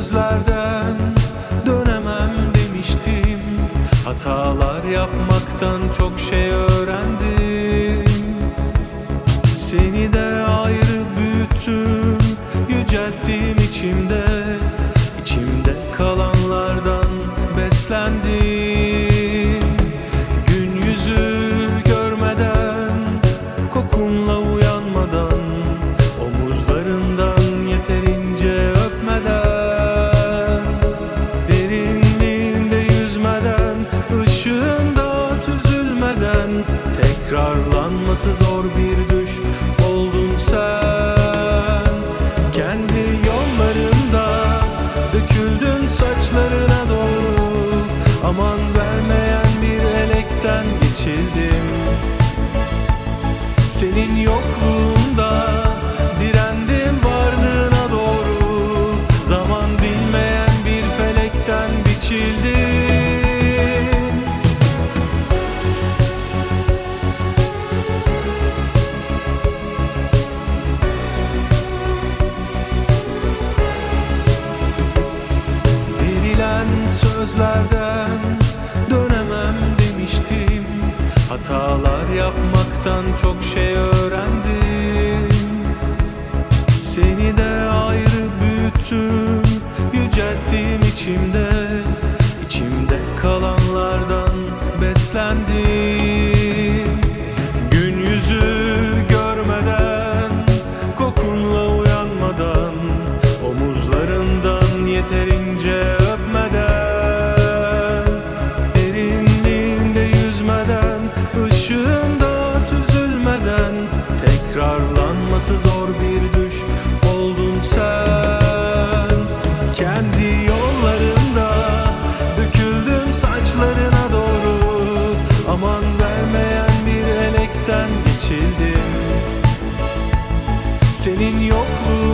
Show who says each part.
Speaker 1: Sözlerden dönemem demiştim. Hatalar yapmaktan çok şey öğrendim. Seni de ayrı büyüttüm Yücelttim içimde. İçimde kalanlardan beslendim. Gün yüzü görmeden Kokunla Tekrarlanması zor bir düş oldun sen. Kendi yollarında döküldün saçlarına doğru. Aman vermeyen bir elekten geçildim senin yokluğunda sözlerden dönemem demiştim. Hatalar yapmaktan çok şey öğrendim. Seni de ayrı büyüttüm, yücelttim içimde. İçimde kalanlardan beslendim. senin yokluğun.